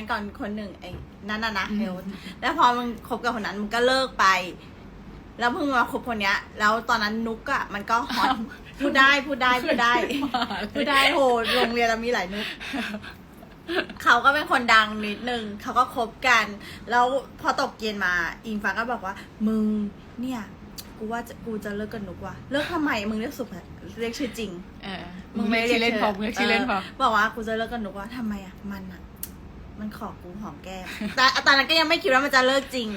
นก่อนคนหนึ่งไอ้นั่นน่ะนะเฮลแล้วพอมึงคบกับคนนั้นมึงก็เลิกไป แล้วเพิ่งมาคบคนเนี้ย แล้วตอนนั้นนุกอะมันก็ฮอตพูดได้พูดได้พูดได้พูดได้โหโรงเรียนเรามีหลายนุกเขาก็เป็นคนดังนิดนึงเขาก็คบกัน แล้วพอตกเย็นมาอิงฟ้าก็บอกว่า มึงเนี่ยกูว่าจะกูจะเลิกกับนุกว่ะเลิกทำไมมึงเรียกสุภาเรียกชื่อจริงเออมึงไม่ชื่อเล่นพอมึงเรียกชื่อเล่นพอบอกว่ากูจะเลิกกับนุกว่าทำไมอะมันอะ มันขอกูหอมแก้ม แต่ตอนนั้นก็ยังไม่คิดว่ามันจะเลิกจริง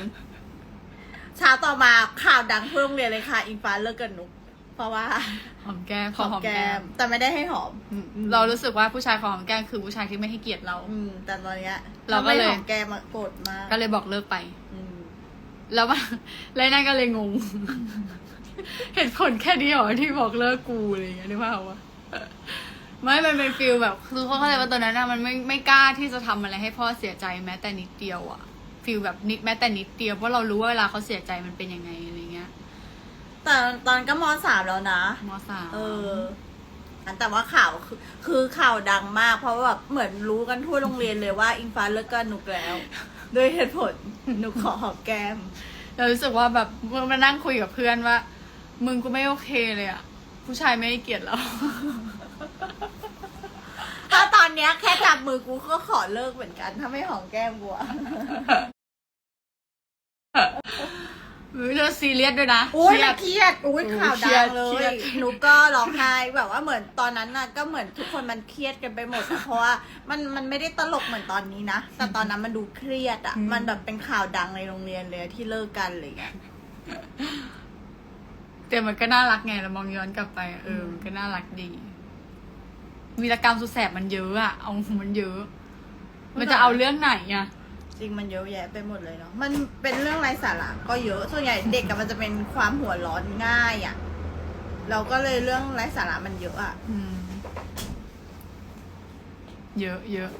เช้าต่อมาข่าวดังทั่วโรงเรียนเลยค่ะ อิงฟ้าเลิกกับนุก เพราะว่าหอมแก้มหอมแก้ม แต่ไม่ได้ให้หอมอืมเรารู้สึกว่าผู้ชายขอหอมแก้มคือผู้ชายที่ไม่ให้เกียรติเรา อืม แต่ตอนเนี้ย เราก็เลยถ้ไม่หอมแก้มอะโกรธมาก ก็เลยบอกเลิกไปอืมแล้วว่าแล้วนั่นก็เลยงง เหตุผลแค่นี้เหรอที่บอกเลิกกูอะไรอย่างเงี้ยนึกว่าพวะ ไม่มันเป็นฟิลแบบ คือเขาเข้าใจว่าตอนนั้นนะมันไม่ไม่กล้าที่จะทำอะไรให้พ่อเสียใจแม้แต่นิดเดียวอะฟิลแบบนิดแม้แต่นิดเดียวเพราะเรารู้ว่าเวลาเขาเสียใจมันเป็นยังไงอะไรเงี้ยแต่ตอนนนก็มสามแล้วนะ มสาม เออแต่ว่าข่าวคือคือข่าวดังมาก เพราะว่าแบบเหมือนรู้กันทั่วโรงเรียนเลยว่าอิงฟ้าเลิกกับนุกแล้ว ด้วยเหตุผลนุกขอหอมแก้ม เรารู้สึกว่าแบบมึงมานั่งคุยกับเพื่อนว่า มึงกูไม่โอเคเลยอะผู้ชายไม่ให้เกียรติเราถ้าตอน เนี้ยแค่จับมือกูก็ขอเลิกเหมือนกัน ถ้าไม่หอมแก้มกูอะมึงจะซีเรียสด้วยนะอุ้ยเครียดเครียดอุ้ยโอ้ข่าวเครีดัยงดเลเครียยด หนูก็ร้องไห้แบบว่าเหมือนตอนนั้นน่ะก็เหมือนทุกคนมันเครียดกันไปหมดอะเพราะว่ามันมันไม่ได้ตลกเหมือนตอนนี้นะแต่ตอนนั้นมันดูเครียดอะมันแบบเป็นข่าวดังในโรงเรียนเลยที่เลิกกันอะไรอย่างเงี้ย แต่มันก็น่ารักไงเรามองย้อนกลับไปอะเออมันก็น่ารักดี วีรกรรมสุดแสบมันเยอะอะเอามันเยอะ มันจะเอาเรื่องไหนอะจริงมันเยอะแยะไปหมดเลยเนาะมันเป็นเรื่องไร้สาระก็เยอะส่วนใหญ่เด็กกับมันจะเป็นความหัวร้อนง่ายอะ่ะเราก็เลยเรื่องไร้สาระมันเยอะอะ่ะอืม เยอะเยอะ